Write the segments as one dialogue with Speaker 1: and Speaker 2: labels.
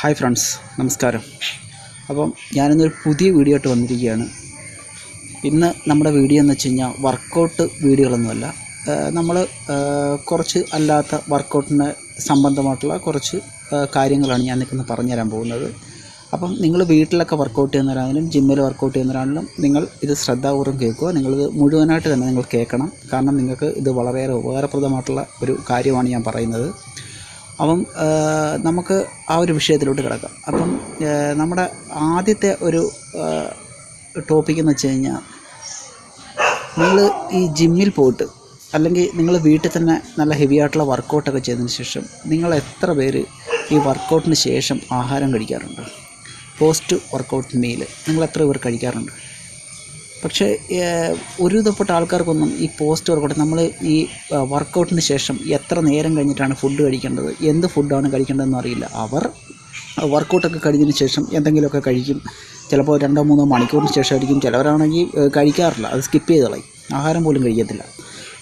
Speaker 1: Hi friends നമസ്കാരം. അപ്പം ഞാനിന്നൊരു പുതിയ വീഡിയോ ആയിട്ട് വന്നിരിക്കുകയാണ്. ഇന്ന് നമ്മുടെ വീഡിയോ എന്ന് വെച്ച് കഴിഞ്ഞാൽ വർക്കൗട്ട് വീഡിയോകളൊന്നുമല്ല. നമ്മൾ കുറച്ച് അല്ലാത്ത വർക്കൗട്ടിന് സംബന്ധമായിട്ടുള്ള കുറച്ച് കാര്യങ്ങളാണ് ഞാൻ നിൽക്കുന്ന പറഞ്ഞുതരാൻ പോകുന്നത്. അപ്പം നിങ്ങൾ വീട്ടിലൊക്കെ വർക്കൗട്ട് ചെയ്യുന്നവരാണെങ്കിലും ജിമ്മിൽ വർക്കൗട്ട് ചെയ്യുന്നവരാണെങ്കിലും നിങ്ങൾ ഇത് ശ്രദ്ധാപൂർവം കേൾക്കുക. നിങ്ങളിത് മുഴുവനായിട്ട് തന്നെ നിങ്ങൾ കേൾക്കണം. കാരണം നിങ്ങൾക്ക് ഇത് വളരെയേറെ ഉപകാരപ്രദമായിട്ടുള്ള ഒരു കാര്യമാണ് ഞാൻ പറയുന്നത്. അപ്പം നമുക്ക് ആ ഒരു വിഷയത്തിലോട്ട് കിടക്കാം. അപ്പം നമ്മുടെ ആദ്യത്തെ ഒരു ടോപ്പിക് എന്ന് വെച്ച് കഴിഞ്ഞാൽ നിങ്ങൾ ഈ ജിമ്മിൽ പോയിട്ട് അല്ലെങ്കിൽ നിങ്ങൾ വീട്ടിൽ തന്നെ നല്ല ഹെവി ആയിട്ടുള്ള വർക്കൗട്ടൊക്കെ ചെയ്തതിന് ശേഷം നിങ്ങൾ എത്ര പേര് ഈ വർക്കൗട്ടിന് ശേഷം ആഹാരം കഴിക്കാറുണ്ട്? പോസ്റ്റ് വർക്കൗട്ട് മീൽ നിങ്ങൾ എത്ര പേർ കഴിക്കാറുണ്ട്? പക്ഷേ ഒരു ഒരുവിധപ്പെട്ട ആൾക്കാർക്കൊന്നും ഈ പോസ്റ്റ് വർക്കൗട്ട് നമ്മൾ ഈ വർക്കൗട്ടിന് ശേഷം എത്ര നേരം കഴിഞ്ഞിട്ടാണ് ഫുഡ് കഴിക്കേണ്ടത്? എന്ത് ഫുഡാണ് കഴിക്കേണ്ടതെന്ന് അറിയില്ല. അവർ വർക്കൗട്ടൊക്കെ കഴിഞ്ഞതിന് ശേഷം എന്തെങ്കിലുമൊക്കെ കഴിക്കും. ചിലപ്പോൾ രണ്ടോ മൂന്നോ മണിക്കൂറിന് ശേഷം ആയിരിക്കും ചിലവരാണെങ്കിൽ കഴിക്കാറില്ല. അത് സ്കിപ്പ് ചെയ്ത് കളയും. ആഹാരം പോലും കഴിക്കത്തില്ല.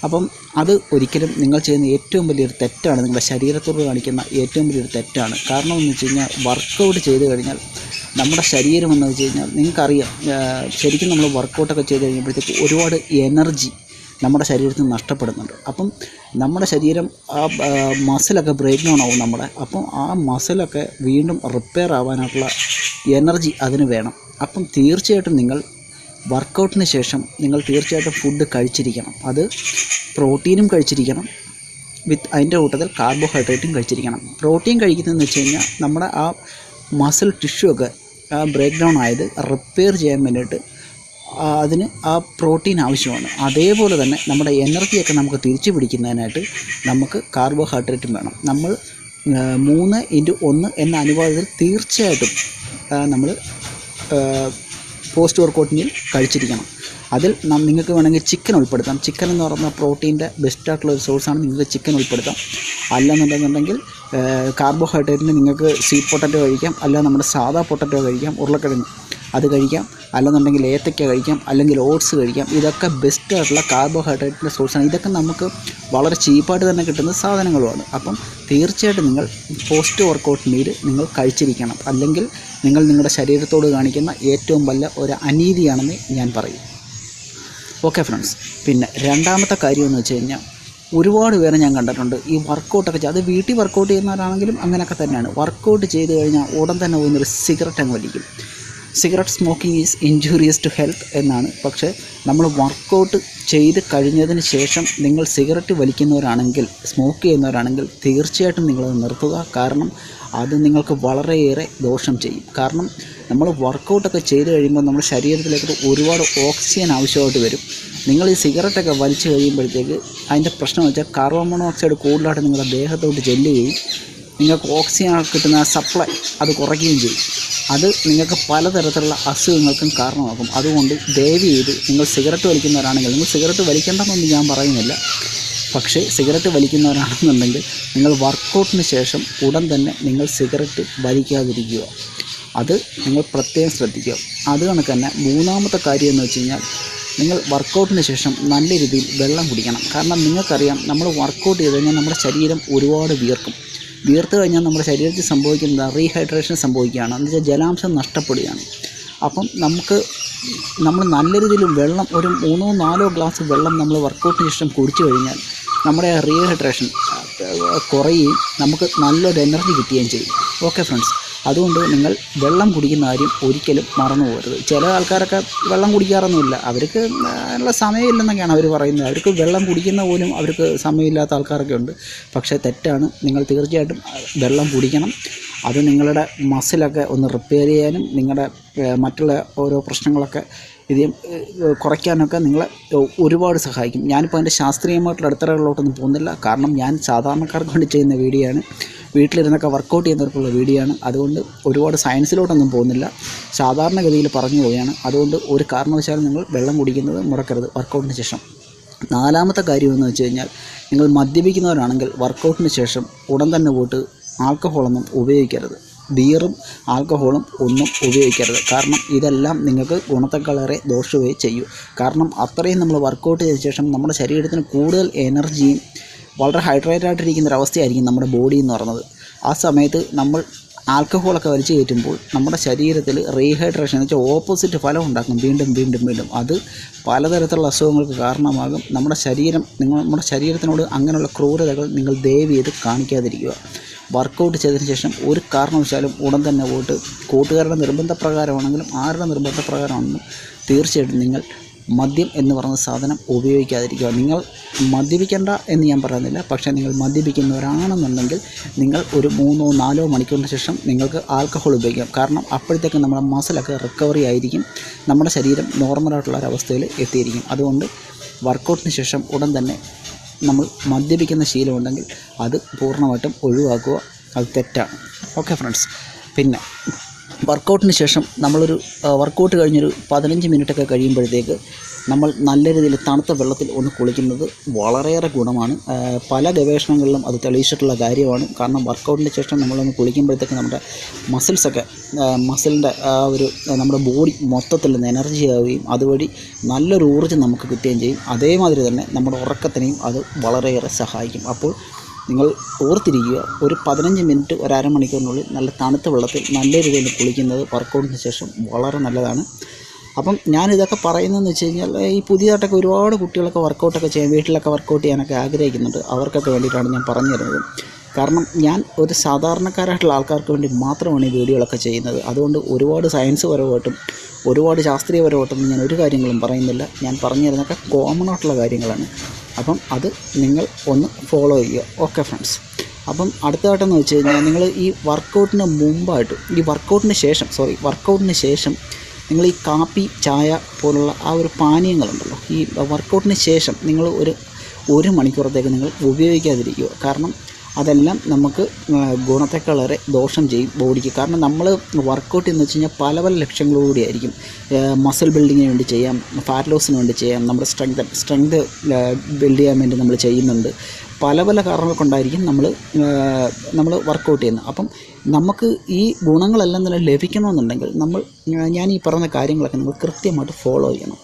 Speaker 1: അപ്പം അത് ഒരിക്കലും നിങ്ങൾ ചെയ്യുന്ന ഏറ്റവും വലിയൊരു തെറ്റാണ്. നിങ്ങളുടെ ശരീരത്തോട് കാണിക്കുന്ന ഏറ്റവും വലിയൊരു തെറ്റാണ്. കാരണം എന്ന് വെച്ച് കഴിഞ്ഞാൽ വർക്കൗട്ട് ചെയ്ത് കഴിഞ്ഞാൽ നമ്മുടെ ശരീരം എന്ന് വെച്ച് കഴിഞ്ഞാൽ നിങ്ങൾക്കറിയാം ശരിക്കും നമ്മൾ വർക്കൗട്ടൊക്കെ ചെയ്ത് കഴിയുമ്പോഴത്തേക്ക് ഒരുപാട് എനർജി നമ്മുടെ ശരീരത്തിൽ നിന്ന് നഷ്ടപ്പെടുന്നുണ്ട്. അപ്പം നമ്മുടെ ശരീരം ആ മസിലൊക്കെ ബ്രേക്ക് ഡൗൺ ആവും നമ്മുടെ. അപ്പം ആ മസിലൊക്കെ വീണ്ടും റിപ്പയർ ആവാനായിട്ടുള്ള എനർജി അതിന് വേണം. അപ്പം തീർച്ചയായിട്ടും നിങ്ങൾ വർക്കൗട്ടിന് ശേഷം നിങ്ങൾ തീർച്ചയായിട്ടും ഫുഡ് കഴിച്ചിരിക്കണം. അത് പ്രോട്ടീനും കഴിച്ചിരിക്കണം വിത്ത് അതിന്റെ കൂട്ടത്തിൽ കാർബോഹൈഡ്രേറ്റും കഴിച്ചിരിക്കണം. പ്രോട്ടീൻ കഴിക്കുന്നതെന്ന് വെച്ച് കഴിഞ്ഞാൽ നമ്മുടെ ആ മസിൽ ടിഷ്യൂ ഒക്കെ ബ്രേക്ക് ഡൗൺ ആയത് റിപ്പയർ ചെയ്യാൻ വേണ്ടിയിട്ട് അതിന് ആ പ്രോട്ടീൻ ആവശ്യമാണ്. അതേപോലെ തന്നെ നമ്മുടെ എനർജിയൊക്കെ നമുക്ക് തിരിച്ചു പിടിക്കുന്നതിനായിട്ട് നമുക്ക് കാർബോഹൈഡ്രേറ്റും വേണം. നമ്മൾ മൂന്ന് ഇന്റു ഒന്ന് എന്ന അനുപാതത്തിൽ തീർച്ചയായിട്ടും നമ്മൾ പോസ്റ്റ് വർക്കൗട്ടിന് കഴിച്ചിരിക്കണം. അതിൽ നിങ്ങൾക്ക് വേണമെങ്കിൽ ചിക്കൻ ഉൾപ്പെടുത്താം. ചിക്കൻ എന്ന് പറയുന്ന പ്രോട്ടീന്റെ ബെസ്റ്റായിട്ടുള്ള ഒരു സോഴ്സാണ് നിങ്ങൾക്ക് ചിക്കൻ ഉൾപ്പെടുത്താം. അല്ലെന്നുണ്ടെന്നുണ്ടെങ്കിൽ കാർബോഹൈഡ്രേറ്റിന് നിങ്ങൾക്ക് സ്വീറ്റ് പൊട്ടറ്റോ കഴിക്കാം അല്ല നമ്മുടെ സാധാ പൊട്ടറ്റോ കഴിക്കാം ഉരുളക്കിഴങ്ങ് അത് കഴിക്കാം അല്ലെന്നുണ്ടെങ്കിൽ ഏത്തയ്ക്ക കഴിക്കാം അല്ലെങ്കിൽ ഓട്സ് കഴിക്കാം. ഇതൊക്കെ ബെസ്റ്റ് ബെസ്റ്റായിട്ടുള്ള കാർബോഹൈഡ്രേറ്റിന്റെ സോഴ്സാണ് ഇതൊക്കെ നമുക്ക് വളരെ ചീപ്പായിട്ട് തന്നെ കിട്ടുന്ന സാധനങ്ങളുമാണ്. അപ്പം തീർച്ചയായിട്ടും നിങ്ങൾ പോസ്റ്റ് വർക്കൗട്ട് മീൽ നിങ്ങൾ കഴിച്ചിരിക്കണം. അല്ലെങ്കിൽ നിങ്ങൾ നിങ്ങളുടെ ശരീരത്തോട് കാണിക്കുന്ന ഏറ്റവും വല്ല ഒരു അനീതിയാണെന്ന് ഞാൻ പറയും. ഓക്കെ ഫ്രണ്ട്സ് പിന്നെ രണ്ടാമത്തെ കാര്യം എന്ന് വെച്ച് കഴിഞ്ഞാൽ ഒരുപാട് പേരെ ഞാൻ കണ്ടിട്ടുണ്ട്. ഈ വർക്കൗട്ടൊക്കെ ചെയ്ത് അത് വീട്ടിൽ വർക്കൗട്ട് ചെയ്യുന്നവരാണെങ്കിലും അങ്ങനെയൊക്കെ തന്നെയാണ്. വർക്കൗട്ട് ചെയ്ത് കഴിഞ്ഞാൽ ഉടൻ തന്നെ പോകുന്നൊരു സിഗരറ്റ് അങ്ങ് വലിക്കും. Cigarette smoking is injurious to health എന്നാണ്. പക്ഷേ നമ്മൾ വർക്കൗട്ട് ചെയ്ത് കഴിഞ്ഞതിന് ശേഷം നിങ്ങൾ സിഗരറ്റ് വലിക്കുന്നവരാണെങ്കിൽ സ്മോക്ക് ചെയ്യുന്നവരാണെങ്കിൽ തീർച്ചയായിട്ടും നിങ്ങളത് നിർത്തുക. കാരണം അത് നിങ്ങൾക്ക് വളരെയേറെ ദോഷം ചെയ്യും. കാരണം നമ്മൾ വർക്കൗട്ടൊക്കെ ചെയ്ത് കഴിയുമ്പോൾ നമ്മുടെ ശരീരത്തിലേക്ക് ഒരുപാട് ഓക്സിജൻ ആവശ്യമായിട്ട് വരും. നിങ്ങൾ ഈ സിഗരറ്റൊക്കെ വലിച്ചു കഴിയുമ്പോഴത്തേക്ക് അതിന്റെ പ്രശ്നം വെച്ചാൽ കാർബൺ മോണോക്സൈഡ് കൂടുതലായിട്ട് നിങ്ങളുടെ ദേഹത്തോട്ട് ചെല്ലുകയും നിങ്ങൾക്ക് ഓക്സിജൻ കിട്ടുന്ന സപ്ലൈ അത് കുറയ്ക്കുകയും ചെയ്യും. അത് നിങ്ങൾക്ക് പലതരത്തിലുള്ള അസുഖങ്ങൾക്കും കാരണമാകും. അതുകൊണ്ട് ദയവ് ചെയ്ത് നിങ്ങൾ സിഗരറ്റ് വലിക്കുന്നവരാണെങ്കിൽ നിങ്ങൾ സിഗരറ്റ് വലിക്കേണ്ടെന്നൊന്നും ഞാൻ പറയുന്നില്ല. പക്ഷേ സിഗരറ്റ് വലിക്കുന്നവരാണെന്നുണ്ടെങ്കിൽ നിങ്ങൾ വർക്കൗട്ടിന് ശേഷം ഉടൻ തന്നെ നിങ്ങൾ സിഗരറ്റ് വലിക്കാതിരിക്കുക. അത് നിങ്ങൾ പ്രത്യേകം ശ്രദ്ധിക്കുക. അത് കണക്ക് തന്നെ മൂന്നാമത്തെ കാര്യം എന്ന് വെച്ച് കഴിഞ്ഞാൽ നിങ്ങൾ വർക്കൗട്ടിന് ശേഷം നല്ല രീതിയിൽ വെള്ളം കുടിക്കണം. കാരണം നിങ്ങൾക്കറിയാം നമ്മൾ വർക്കൗട്ട് ചെയ്ത് കഴിഞ്ഞാൽ നമ്മുടെ ശരീരം ഒരുപാട് വിയർക്കും. വിയർത്ത് കഴിഞ്ഞാൽ നമ്മുടെ ശരീരത്തിൽ സംഭവിക്കുന്നത് റീഹൈഡ്രേഷൻ സംഭവിക്കുകയാണ്. എന്ന് വെച്ചാൽ ജലാംശം നഷ്ടപ്പെടുകയാണ്. അപ്പം നമുക്ക് നമ്മൾ നല്ല രീതിയിൽ വെള്ളം ഒരു മൂന്നോ നാലോ ഗ്ലാസ് വെള്ളം നമ്മൾ വർക്കൗട്ടിന് ശേഷം കുടിച്ചു കഴിഞ്ഞാൽ നമ്മുടെ റീഹൈഡ്രേഷൻ കുറയുകയും നമുക്ക് നല്ലൊരു എനർജി കിട്ടുകയും ചെയ്യും. Okay friends. അതുകൊണ്ട് നിങ്ങൾ വെള്ളം കുടിക്കുന്ന കാര്യം ഒരിക്കലും മറന്നു പോകരുത്. ചില ആൾക്കാരൊക്കെ വെള്ളം കുടിക്കാറൊന്നുമില്ല. അവർക്ക് അതിനുള്ള സമയമില്ലെന്നൊക്കെയാണ് അവർ പറയുന്നത്. അവർക്ക് വെള്ളം കുടിക്കുന്ന പോലും അവർക്ക് സമയമില്ലാത്ത ആൾക്കാരൊക്കെ ഉണ്ട്. പക്ഷേ തെറ്റാണ്. നിങ്ങൾ തീർച്ചയായിട്ടും വെള്ളം കുടിക്കണം. അത് നിങ്ങളുടെ മസിലൊക്കെ ഒന്ന് റിപ്പയർ ചെയ്യാനും നിങ്ങളുടെ മറ്റുള്ള ഓരോ പ്രശ്നങ്ങളൊക്കെ ഇത് കുറയ്ക്കാനൊക്കെ നിങ്ങളെ ഒരുപാട് സഹായിക്കും. ഞാനിപ്പോൾ അതിന്റെ ശാസ്ത്രീയമായിട്ടുള്ള അടുത്തറകളിലോട്ടൊന്നും പോകുന്നില്ല. കാരണം ഞാൻ സാധാരണക്കാർക്ക് വേണ്ടി ചെയ്യുന്ന വീഡിയോ ആണ് വീട്ടിലിരുന്നൊക്കെ വർക്കൗട്ട് ചെയ്യുന്നവർക്കുള്ള വീഡിയോ ആണ് അതുകൊണ്ട് ഒരുപാട് സയൻസിലോട്ടൊന്നും പോകുന്നില്ല. സാധാരണഗതിയിൽ പറഞ്ഞു പോവുകയാണ്. അതുകൊണ്ട് ഒരു കാരണവശാലും നിങ്ങൾ വെള്ളം കുടിക്കുന്നത് മുടക്കരുത് വർക്കൗട്ടിന് ശേഷം. നാലാമത്തെ കാര്യം എന്ന് വെച്ച് കഴിഞ്ഞാൽ നിങ്ങൾ മദ്യപിക്കുന്നവരാണെങ്കിൽ വർക്കൗട്ടിന് ശേഷം ഉടൻ തന്നെ പോയിട്ട് ആൽക്കഹോളൊന്നും ഉപയോഗിക്കരുത്. ബിയറും ആൽക്കഹോളും ഒന്നും ഉപയോഗിക്കരുത്. കാരണം ഇതെല്ലാം നിങ്ങൾക്ക് ഗുണത്തെക്കാളേറെ ദോഷമേ ചെയ്യൂ. കാരണം അത്രയും നമ്മൾ വർക്കൗട്ട് ചെയ്ത ശേഷം നമ്മുടെ ശരീരത്തിന് കൂടുതൽ എനർജിയും വളരെ ഹൈഡ്രേറ്റ് ആയിട്ടിരിക്കുന്ന ഒരവസ്ഥയായിരിക്കും നമ്മുടെ ബോഡി എന്ന് പറയുന്നത്. ആ സമയത്ത് നമ്മൾ ആൽക്കഹോളൊക്കെ വലിച്ചു കയറ്റുമ്പോൾ നമ്മുടെ ശരീരത്തിൽ റീഹൈഡ്രേഷൻ എന്ന് വെച്ചാൽ ഓപ്പോസിറ്റ് ഫലം ഉണ്ടാക്കും. വീണ്ടും വീണ്ടും വീണ്ടും. അത് പലതരത്തിലുള്ള അസുഖങ്ങൾക്ക് കാരണമാകും. നമ്മുടെ ശരീരം നിങ്ങൾ നമ്മുടെ ശരീരത്തിനോട് അങ്ങനെയുള്ള ക്രൂരതകൾ നിങ്ങൾ ദയവ് ചെയ്ത് കാണിക്കാതിരിക്കുക. വർക്കൗട്ട് ചെയ്തതിന് ശേഷം ഒരു കാരണവശാലും ഉടൻ തന്നെ പോയിട്ട് കൂട്ടുകാരുടെ നിർബന്ധപ്രകാരമാണെങ്കിലും ആരുടെ നിർബന്ധപ്രകാരമാണെങ്കിലും തീർച്ചയായിട്ടും നിങ്ങൾ മദ്യം എന്ന് പറയുന്ന സാധനം ഉപയോഗിക്കാതിരിക്കുക. നിങ്ങൾ മദ്യപിക്കേണ്ട എന്ന് ഞാൻ പറയുന്നില്ല. പക്ഷേ നിങ്ങൾ മദ്യപിക്കുന്നവരാണെന്നുണ്ടെങ്കിൽ നിങ്ങൾ ഒരു മൂന്നോ നാലോ മണിക്കൂറിന് ശേഷം നിങ്ങൾക്ക് ആൽക്കഹോൾ ഉപയോഗിക്കാം. കാരണം അപ്പോഴത്തേക്ക് നമ്മുടെ മസിലൊക്കെ റിക്കവറി ആയിരിക്കും. നമ്മുടെ ശരീരം നോർമലായിട്ടുള്ള ഒരവസ്ഥയിൽ എത്തിയിരിക്കും. അതുകൊണ്ട് വർക്കൗട്ടിന് ശേഷം ഉടൻ തന്നെ നമ്മൾ മദ്യപിക്കുന്ന ശീലമുണ്ടെങ്കിൽ അത് പൂർണമായിട്ടും ഒഴിവാക്കുക. അത് തെറ്റാണ്. ഓക്കെ ഫ്രണ്ട്സ് പിന്നെ വർക്കൗട്ടിന് ശേഷം നമ്മളൊരു വർക്കൗട്ട് കഴിഞ്ഞൊരു പതിനഞ്ച് മിനിറ്റൊക്കെ കഴിയുമ്പോഴത്തേക്ക് നമ്മൾ നല്ല രീതിയിൽ തണുത്ത വെള്ളത്തിൽ ഒന്ന് കുളിക്കുന്നത് വളരെയേറെ ഗുണമാണ്. പല ഗവേഷണങ്ങളിലും അത് തെളിയിച്ചിട്ടുള്ള കാര്യമാണ്. കാരണം വർക്കൗട്ടിന് ശേഷം നമ്മളൊന്ന് കുളിക്കുമ്പോഴത്തേക്ക് നമ്മുടെ മസിൽസൊക്കെ മസിലിന്റെ ആ ഒരു നമ്മുടെ ബോഡി മൊത്തത്തിൽ എനർജി ആവുകയും അതുവഴി നല്ലൊരു ഊർജം നമുക്ക് കിട്ടുകയും ചെയ്യും. അതേമാതിരി തന്നെ നമ്മുടെ ഉറക്കത്തിനെയും അത് വളരെയേറെ സഹായിക്കും. അപ്പോൾ നിങ്ങൾ ഓർത്തിരിക്കുക ഒരു പതിനഞ്ച് മിനിറ്റ് ഒരു അരമണിക്കൂറിനുള്ളിൽ നല്ല തണുത്ത വെള്ളത്തിൽ നല്ല രീതിയിൽ കുളിക്കുന്നത് വർക്കൗട്ടിന് ശേഷം വളരെ നല്ലതാണ്. അപ്പം ഞാനിതൊക്കെ പറയുന്നതെന്ന് വെച്ച് കഴിഞ്ഞാൽ ഈ പുതിയതായിട്ടൊക്കെ ഒരുപാട് കുട്ടികളൊക്കെ വർക്കൗട്ടൊക്കെ ചെയ്യാൻ വീട്ടിലൊക്കെ വർക്കൗട്ട് ചെയ്യാനൊക്കെ ആഗ്രഹിക്കുന്നുണ്ട്. അവർക്കൊക്കെ വേണ്ടിയിട്ടാണ് ഞാൻ പറഞ്ഞു തരുന്നത് കാരണം ഞാൻ ഒരു സാധാരണക്കാരായിട്ടുള്ള ആൾക്കാർക്ക് വേണ്ടി മാത്രമാണ് ഈ വീഡിയോകളൊക്കെ ചെയ്യുന്നത്. അതുകൊണ്ട് ഒരുപാട് സയൻസ് പരമായിട്ടും ഒരുപാട് ശാസ്ത്രീയപരമായിട്ടൊന്നും ഞാൻ ഒരു കാര്യങ്ങളും പറയുന്നില്ല. ഞാൻ പറഞ്ഞു തരുന്നതൊക്കെ കോമൺ ആയിട്ടുള്ള കാര്യങ്ങളാണ്. അപ്പം അത് നിങ്ങൾ ഒന്ന് ഫോളോ ചെയ്യുക. ഓക്കെ ഫ്രണ്ട്സ് അപ്പം അടുത്തതായിട്ടെന്ന് വെച്ച് കഴിഞ്ഞാൽ നിങ്ങൾ ഈ വർക്കൗട്ടിന് മുമ്പായിട്ട് ഈ വർക്കൗട്ടിന് ശേഷം സോറി വർക്കൗട്ടിന് ശേഷം നിങ്ങൾ ഈ കാപ്പി ചായ പോലുള്ള ആ ഒരു പാനീയങ്ങളുണ്ടല്ലോ ഈ വർക്കൗട്ടിന് ശേഷം നിങ്ങൾ ഒരു ഒരു മണിക്കൂറത്തേക്ക് നിങ്ങൾ ഉപയോഗിക്കാതിരിക്കുക. കാരണം അതെല്ലാം നമുക്ക് ഗുണത്തെക്കളേറെ ദോഷം ചെയ്യും ബോഡിക്ക്. കാരണം നമ്മൾ വർക്കൗട്ട് എന്ന് വെച്ച് കഴിഞ്ഞാൽ പല പല ലക്ഷ്യങ്ങളോടുകൂടിയായിരിക്കും മസിൽ ബിൽഡിങ്ങിന് വേണ്ടി ചെയ്യാം ഫാറ്റ് ലോസിന് വേണ്ടി ചെയ്യാം നമ്മുടെ സ്ട്രെങ്ത് സ്ട്രെങ്ത് ബിൽഡ് ചെയ്യാൻ വേണ്ടി നമ്മൾ ചെയ്യുന്നുണ്ട്. പല പല കാരണങ്ങൾ കൊണ്ടായിരിക്കും നമ്മൾ നമ്മൾ വർക്കൗട്ട് ചെയ്യുന്നത്. അപ്പം നമുക്ക് ഈ ഗുണങ്ങളെല്ലാം തന്നെ ലഭിക്കണമെന്നുണ്ടെങ്കിൽ നമ്മൾ ഞാൻ ഈ പറഞ്ഞ കാര്യങ്ങളൊക്കെ നമ്മൾ കൃത്യമായിട്ട് ഫോളോ ചെയ്യണം.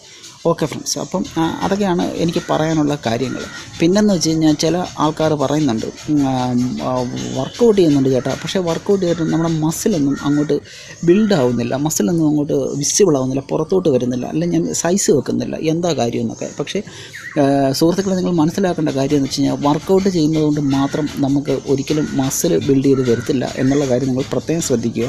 Speaker 1: ഓക്കെ ഫ്രണ്ട്സ് അപ്പം അതൊക്കെയാണ് എനിക്ക് പറയാനുള്ള കാര്യങ്ങൾ. പിന്നെന്ന് വെച്ച് കഴിഞ്ഞാൽ ചില ആൾക്കാർ പറയുന്നുണ്ട് വർക്കൗട്ട് ചെയ്യുന്നുണ്ട് ചേട്ടാ. പക്ഷേ വർക്കൗട്ട് ചെയ്തിട്ട് നമ്മുടെ മസിലൊന്നും അങ്ങോട്ട് ബിൽഡ് ആവുന്നില്ല. മസിലൊന്നും അങ്ങോട്ട് വിസിബിൾ ആവുന്നില്ല. പുറത്തോട്ട് വരുന്നില്ല. അല്ലെങ്കിൽ ഞാൻ സൈസ് വെക്കുന്നില്ല. എന്താ കാര്യം എന്നൊക്കെ. പക്ഷേ സുഹൃത്തുക്കളെ നിങ്ങൾ മനസ്സിലാക്കേണ്ട കാര്യം എന്ന് വെച്ച് കഴിഞ്ഞാൽ വർക്കൗട്ട് ചെയ്യുന്നതുകൊണ്ട് മാത്രം നമുക്ക് ഒരിക്കലും മസിൽ ബിൽഡ് ചെയ്ത് വരത്തില്ല എന്നുള്ള കാര്യം നിങ്ങൾ പ്രത്യേകം ശ്രദ്ധിക്കുക.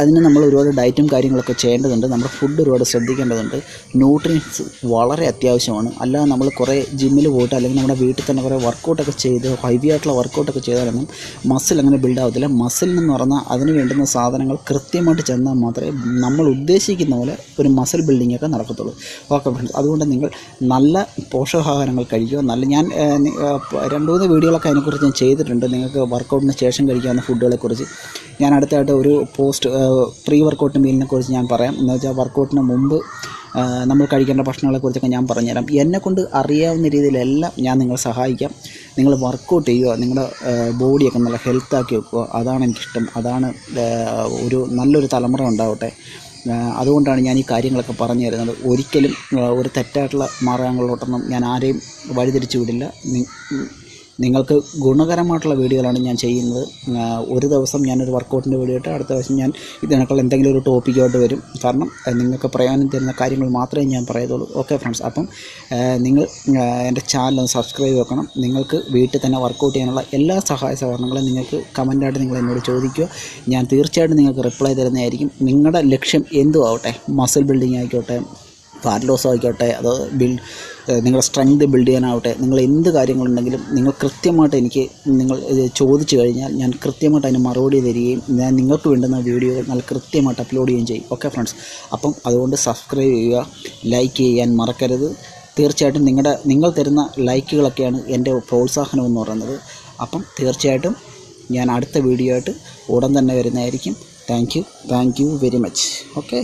Speaker 1: അതിന് നമ്മൾ ഒരുപാട് ഡയറ്റും കാര്യങ്ങളൊക്കെ ചെയ്യേണ്ടതുണ്ട്. നമ്മുടെ ഫുഡ് ഒരുപാട് ശ്രദ്ധിക്കേണ്ടതുണ്ട്. ന്യൂട്രിയൻസ് വളരെ അത്യാവശ്യമാണ്. അല്ലാതെ നമ്മൾ കുറേ ജിമ്മിൽ പോയിട്ട് അല്ലെങ്കിൽ നമ്മുടെ വീട്ടിൽ തന്നെ കുറേ വർക്കൗട്ടൊക്കെ ചെയ്ത് ഹെവി ആയിട്ടുള്ള വർക്കൗട്ടൊക്കെ ചെയ്താലൊന്നും മസിൽ അങ്ങനെ ബിൽഡ് ആവത്തില്ല. മസിൽ എന്ന് പറഞ്ഞാൽ അതിന് വേണ്ടുന്ന സാധനങ്ങൾ കൃത്യമായിട്ട് ചെന്നാൽ മാത്രമേ നമ്മൾ ഉദ്ദേശിക്കുന്ന പോലെ ഒരു മസിൽ ബിൽഡിംഗ് ഒക്കെ നടക്കത്തുള്ളൂ. ഓക്കെ ഫ്രണ്ട്സ് അതുകൊണ്ട് നിങ്ങൾ നല്ല പോഷകാഹാരങ്ങൾ കഴിക്കുക. നല്ല ഞാൻ രണ്ട് മൂന്ന് വീഡിയോകളൊക്കെ അതിനെക്കുറിച്ച് ഞാൻ ചെയ്തിട്ടുണ്ട്. നിങ്ങൾക്ക് വർക്കൗട്ടിന് ശേഷം കഴിക്കാവുന്ന ഫുഡുകളെക്കുറിച്ച് ഞാൻ അടുത്തായിട്ട് ഒരു പോസ്റ്റ് പ്രീ വർക്കൗട്ട് മീലിനെ കുറിച്ച് ഞാൻ പറയാം. എന്ന് വെച്ചാൽ വർക്കൗട്ടിന് മുമ്പ് നമ്മൾ കഴിക്കേണ്ട ഭക്ഷണങ്ങളെക്കുറിച്ചൊക്കെ ഞാൻ പറഞ്ഞുതരാം. എന്നെ കൊണ്ട് അറിയാവുന്ന രീതിയിലെല്ലാം ഞാൻ നിങ്ങളെ സഹായിക്കാം. നിങ്ങൾ വർക്കൗട്ട് ചെയ്യുക നിങ്ങളുടെ ബോഡിയൊക്കെ നല്ല ഹെൽത്താക്കി വെക്കുക. അതാണ് എനിക്കിഷ്ടം. അതാണ് ഒരു നല്ലൊരു തലമുറ ഉണ്ടാവട്ടെ. അതുകൊണ്ടാണ് ഞാൻ ഈ കാര്യങ്ങളൊക്കെ പറഞ്ഞു തരുന്നത്. ഒരിക്കലും ഒരു തെറ്റായിട്ടുള്ള മാർഗങ്ങളിലോട്ടൊന്നും ഞാൻ ആരെയും വഴിതിരിച്ചു വിടില്ല. നിങ്ങൾക്ക് ഗുണകരമായിട്ടുള്ള വീഡിയോകളാണ് ഞാൻ ചെയ്യുന്നത്. ഒരു ദിവസം ഞാനൊരു വർക്കൗട്ടിന്റെ വീഡിയോ ഇട്ട് അടുത്ത ദിവസം ഞാൻ ഇതിനേക്കാൾ എന്തെങ്കിലും ഒരു ടോപ്പിക്കായിട്ട് വരും. കാരണം നിങ്ങൾക്ക് പ്രയോജനം തരുന്ന കാര്യങ്ങൾ മാത്രമേ ഞാൻ പറയത്തുള്ളൂ ഓക്കെ ഫ്രണ്ട്സ് അപ്പം നിങ്ങൾ എന്റെ ചാനൽ ഒന്ന് സബ്സ്ക്രൈബ് വെക്കണം. നിങ്ങൾക്ക് വീട്ടിൽ തന്നെ വർക്കൗട്ട് ചെയ്യാനുള്ള എല്ലാ സഹായ സഹകരണങ്ങളും നിങ്ങൾക്ക് കമന്റായിട്ട് നിങ്ങൾ എന്നോട് ചോദിക്കുക. ഞാൻ തീർച്ചയായിട്ടും നിങ്ങൾക്ക് റിപ്ലൈ തരുന്നതായിരിക്കും. നിങ്ങളുടെ ലക്ഷ്യം എന്തും ആവട്ടെ. മസിൽ ബിൽഡിംഗ് ആയിക്കോട്ടെ ഫാറ്റ് ലോസ് ആയിക്കോട്ടെ അത് ബിൽഡ് നിങ്ങളുടെ സ്ട്രെങ്ത് ബിൽഡ് ചെയ്യാനാവട്ടെ നിങ്ങൾ എന്ത് കാര്യങ്ങളുണ്ടെങ്കിലും നിങ്ങൾ കൃത്യമായിട്ട് എനിക്ക് നിങ്ങൾ ചോദിച്ചു കഴിഞ്ഞാൽ ഞാൻ കൃത്യമായിട്ട് അതിന് മറുപടി തരികയും ഞാൻ നിങ്ങൾക്ക് വേണ്ടുന്ന വീഡിയോകൾ നല്ല കൃത്യമായിട്ട് അപ്ലോഡ് ചെയ്യുകയും ചെയ്യും. ഓക്കെ ഫ്രണ്ട്സ് അപ്പം അതുകൊണ്ട് സബ്സ്ക്രൈബ് ചെയ്യുക ലൈക്ക് ചെയ്യാൻ മറക്കരുത്. തീർച്ചയായിട്ടും നിങ്ങളുടെ നിങ്ങൾ തരുന്ന ലൈക്കുകളൊക്കെയാണ് എന്റെ പ്രോത്സാഹനം എന്ന് പറയുന്നത്. അപ്പം തീർച്ചയായിട്ടും ഞാൻ അടുത്ത വീഡിയോ ആയിട്ട് ഉടൻ തന്നെ വരുന്നതായിരിക്കും. Thank you thank you very much okay